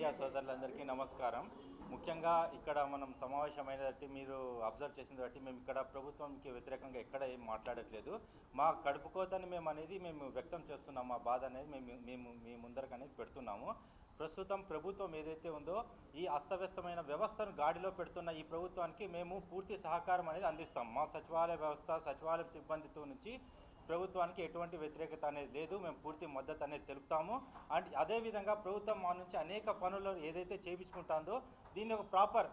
Media సోదరులందరికీ నమస్కారం. ముఖ్యంగా ఇక్కడ మనం సమావేశమైన బట్టి మీరు అబ్జర్వ్ చేసిన బట్టి మేము ఇక్కడ ప్రభుత్వంకి వ్యతిరేకంగా ఎక్కడ ఏం మాట్లాడట్లేదు. మా కడుపుకోతని మేము అనేది మేము వ్యక్తం చేస్తున్నాం. మా బాధ అనేది మేము మేము మీ ముందరకు అనేది పెడుతున్నాము. ప్రస్తుతం ప్రభుత్వం ఏదైతే ఉందో ఈ అస్తవ్యస్తమైన వ్యవస్థను గాడిలో పెడుతున్న ఈ ప్రభుత్వానికి మేము పూర్తి సహకారం అనేది అందిస్తాం. మా సచివాలయ వ్యవస్థ సచివాలయ సిబ్బందితో నుంచి ప్రభుత్వానికి ఎటువంటి వ్యతిరేకత అనేది లేదు. మేము పూర్తి మద్దతు అనేది తెలుపుతాము. అండ్ అదేవిధంగా ప్రభుత్వం మా నుంచి అనేక పనులు ఏదైతే చేయించుకుంటుందో దీన్ని ఒక ప్రాపర్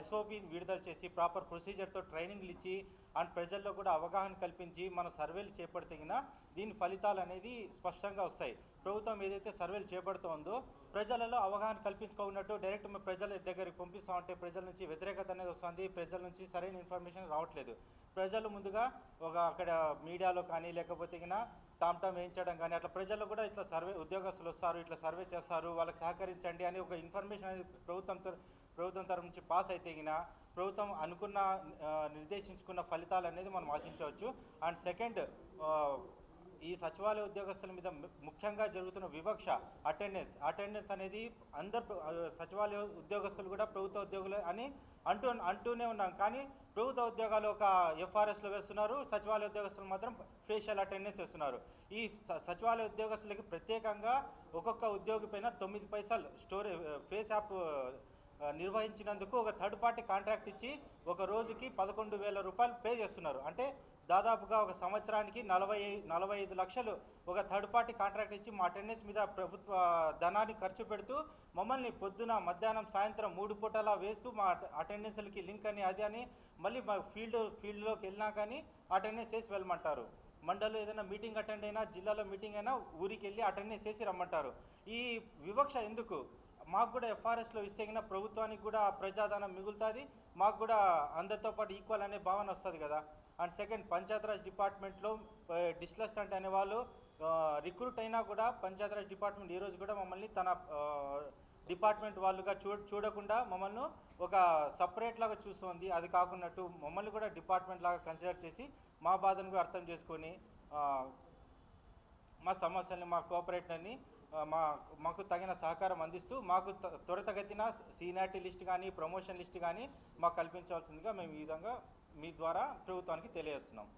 ఎస్ఓపి విడుదల చేసి ప్రాపర్ ప్రొసీజర్తో ట్రైనింగ్లు ఇచ్చి అండ్ ప్రజల్లో కూడా అవగాహన కల్పించి మన సర్వేలు చేపడితేగిన దీని ఫలితాలు అనేది స్పష్టంగా వస్తాయి. ప్రభుత్వం ఏదైతే సర్వేలు చేపడుతోందో ప్రజలలో అవగాహన కల్పించుకోనట్టు డైరెక్ట్ మేము ప్రజల దగ్గరికి పంపిస్తామంటే ప్రజల నుంచి వ్యతిరేకత అనేది వస్తుంది. ప్రజల నుంచి సరైన ఇన్ఫర్మేషన్ రావట్లేదు. ప్రజలు ముందుగా ఒక అక్కడ మీడియాలో కానీ లేకపోతే గిన టామ్ టామ్ వేయించడం కానీ అట్లా ప్రజలు కూడా ఇట్లా సర్వే ఉద్యోగస్తులు వస్తారు ఇట్లా సర్వే చేస్తారు వాళ్ళకి సహకరించండి అని ఒక ఇన్ఫర్మేషన్ అనేది ప్రభుత్వం తర- ప్రభుత్వం తరఫు నుంచి పాస్ అయితే గిన ప్రభుత్వం అనుకున్న నిర్దేశించుకున్న ఫలితాలు అనేది మనం ఆశించవచ్చు. అండ్ సెకండ్ ఈ సచివాలయ ఉద్యోగస్తుల మీద ముఖ్యంగా జరుగుతున్న వివక్ష అటెండెన్స్. అటెండెన్స్ అనేది అందరు సచివాలయ ఉద్యోగస్తులు కూడా ప్రభుత్వ ఉద్యోగులు అని అంటూ అంటూనే ఉన్నాం. కానీ ప్రభుత్వ ఉద్యోగాలు ఒక ఎఫ్ఆర్ఎస్లో వేస్తున్నారు సచివాలయ ఉద్యోగస్తులు మాత్రం ఫేషియల్ అటెండెన్స్ వేస్తున్నారు. ఈ సచివాలయ ఉద్యోగస్తులకి ప్రత్యేకంగా ఒక్కొక్క ఉద్యోగి పైన తొమ్మిది పైసలు స్టోరేజ్ ఫేస్ యాప్ నిర్వహించినందుకు ఒక థర్డ్ పార్టీ కాంట్రాక్ట్ ఇచ్చి ఒక రోజుకి పదకొండు వేల రూపాయలు పే చేస్తున్నారు. అంటే దాదాపుగా ఒక సంవత్సరానికి నలభై నలభై ఐదు లక్షలు ఒక థర్డ్ పార్టీ కాంట్రాక్ట్ ఇచ్చి మా అటెండెన్స్ మీద ప్రభుత్వ ధనాన్ని ఖర్చు పెడుతూ మమ్మల్ని పొద్దున మధ్యాహ్నం సాయంత్రం మూడు పూటలా వేస్తూ మా అటెండెన్స్లకి లింక్ అని అది అని మళ్ళీ మా ఫీల్డ్ ఫీల్డ్లోకి వెళ్ళినా కానీ అటెండెన్స్ చేసి వెళ్ళమంటారు. మండలం ఏదైనా మీటింగ్ అటెండ్ అయినా జిల్లాలో మీటింగ్ అయినా ఊరికి వెళ్ళి అటెండెన్స్ చేసి రమ్మంటారు. ఈ వివక్ష ఎందుకు? మాకు కూడా ఎఫ్ఆర్ఎస్లో ఇస్తే కన్నా ప్రభుత్వానికి కూడా ప్రజాధనం మిగులుతుంది మాకు కూడా అందరితో పాటు ఈక్వల్ అనే భావన వస్తుంది కదా. అండ్ సెకండ్ పంచాయతీరాజ్ డిపార్ట్మెంట్లో డిస్లస్టెంట్ అనే వాళ్ళు రిక్రూట్ అయినా కూడా పంచాయతీరాజ్ డిపార్ట్మెంట్ ఈరోజు కూడా మమ్మల్ని తన డిపార్ట్మెంట్ వాళ్ళుగా చూ చూడకుండా మమ్మల్ని ఒక సపరేట్ లాగా చూస్తుంది. అది కాకున్నట్టు మమ్మల్ని కూడా డిపార్ట్మెంట్ లాగా కన్సిడర్ చేసి మా బాధను కూడా అర్థం చేసుకొని మా సమస్యల్ని మా కోఆపరేటర్ని మా మాకు తగిన సహకారం అందిస్తూ మాకు త- త్వరితగతిన సీనియారిటీ లిస్ట్ కానీ ప్రమోషన్ లిస్ట్ కానీ మాకు కల్పించవలసిందిగా మేము ఈ విధంగా మీ ద్వారా ప్రభుత్వానికి తెలియజేస్తున్నాం.